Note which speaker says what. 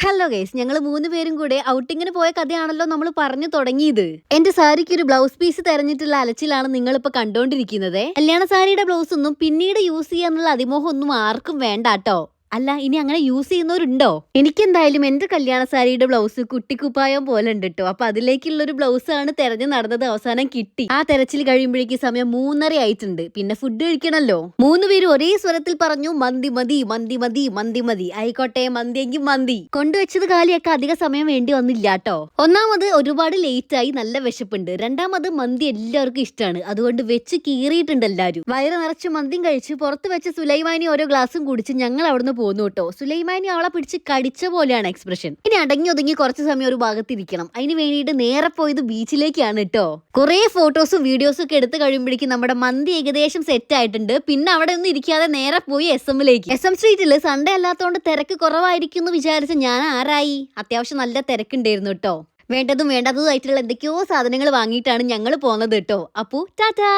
Speaker 1: Hello guys ഞങ്ങൾ മൂന്ന് പേരും കൂടെ ഔട്ടിങ്ങിന് പോയ കഥയാണല്ലോ നമ്മൾ പറഞ്ഞു തുടങ്ങിയത്. എന്റെ സാരിക്ക് ഒരു ബ്ലൗസ് പീസ് തെരഞ്ഞിട്ടുള്ള അലച്ചിലാണ് നിങ്ങൾ ഇപ്പൊ കണ്ടോണ്ടിരിക്കുന്നത്. കല്യാണ സാരിയുടെ ബ്ലൗസ് ഒന്നും പിന്നീട് യൂസ് ചെയ്യാനുള്ള അതിമോഹം ഒന്നും ആർക്കും വേണ്ടാട്ടോ. അല്ല ഇനി അങ്ങനെ യൂസ് ചെയ്യുന്നവരുണ്ടോ? എനിക്കെന്തായാലും എന്റെ കല്യാണ സാരിയുടെ ബ്ലൗസ് കുട്ടിക്കുപ്പായം പോലെ ഉണ്ട് കേട്ടോ അപ്പൊ അതിലേക്കുള്ള ഒരു ബ്ലൗസ് ആണ് തെരഞ്ഞു നടന്നത് അവസാനം കിട്ടി. ആ തെരച്ചിൽ കഴിയുമ്പോഴേക്ക് സമയം മൂന്നര ആയിട്ടുണ്ട്. പിന്നെ ഫുഡ് കഴിക്കണല്ലോ. മൂന്ന് പേര് ഒരേ സ്വരത്തിൽ പറഞ്ഞു മന്തി മതി മന്തി മതി മന്തി മതി. ആയിക്കോട്ടെ മന്തിയെങ്കിൽ മന്തി. കൊണ്ടുവച്ചത് കാലിയൊക്കെ അധിക സമയം വേണ്ടി വന്നില്ല കേട്ടോ ഒന്നാമത് ഒരുപാട് ലേറ്റ് ആയി നല്ല വിശപ്പുണ്ട്. രണ്ടാമത് മന്തി എല്ലാവർക്കും ഇഷ്ടമാണ് അതുകൊണ്ട് വെച്ച് കീറിയിട്ടുണ്ട് എല്ലാവരും വയറ് നിറച്ച് മന്തിയും കഴിച്ച് പുറത്ത് വെച്ച് സുലൈമാനി ഓരോ ഗ്ലാസും കുടിച്ച് ഞങ്ങൾ അവിടുന്ന് പോന്നു കേട്ടോ. സുലൈമാനി അവളെ പിടിച്ച് കടിച്ച പോലെയാണ് എക്സ്പ്രഷൻ ഇനി അടങ്ങി ഒതുങ്ങി കുറച്ച് സമയം ഒരു ഭാഗത്ത് ഇരിക്കണം. അതിന് വേണ്ടിയിട്ട് നേരെ പോയത് ബീച്ചിലേക്കാണ് കേട്ടോ. കുറെ ഫോട്ടോസും വീഡിയോസും ഒക്കെ എടുത്ത് കഴിയുമ്പോഴേക്കും നമ്മുടെ മന്തി ഏകദേശം സെറ്റ് ആയിട്ടുണ്ട്. പിന്നെ അവിടെ ഒന്നും ഇരിക്കാതെ നേരെ പോയി എസ് എമ്മിലേക്ക് എസ് എം സ്ട്രീറ്റിൽ സൺഡേ അല്ലാത്തതുകൊണ്ട് തിരക്ക് കുറവായിരിക്കും എന്ന് വിചാരിച്ച ഞാൻ ആരായി? അത്യാവശ്യം നല്ല തിരക്കുണ്ടായിരുന്നു കേട്ടോ. വേണ്ടതും വേണ്ടതും ആയിട്ടുള്ള എന്തൊക്കെയോ സാധനങ്ങൾ വാങ്ങിയിട്ടാണ് ഞങ്ങൾ പോകുന്നത് കേട്ടോ. അപ്പോൾ ടാറ്റാ!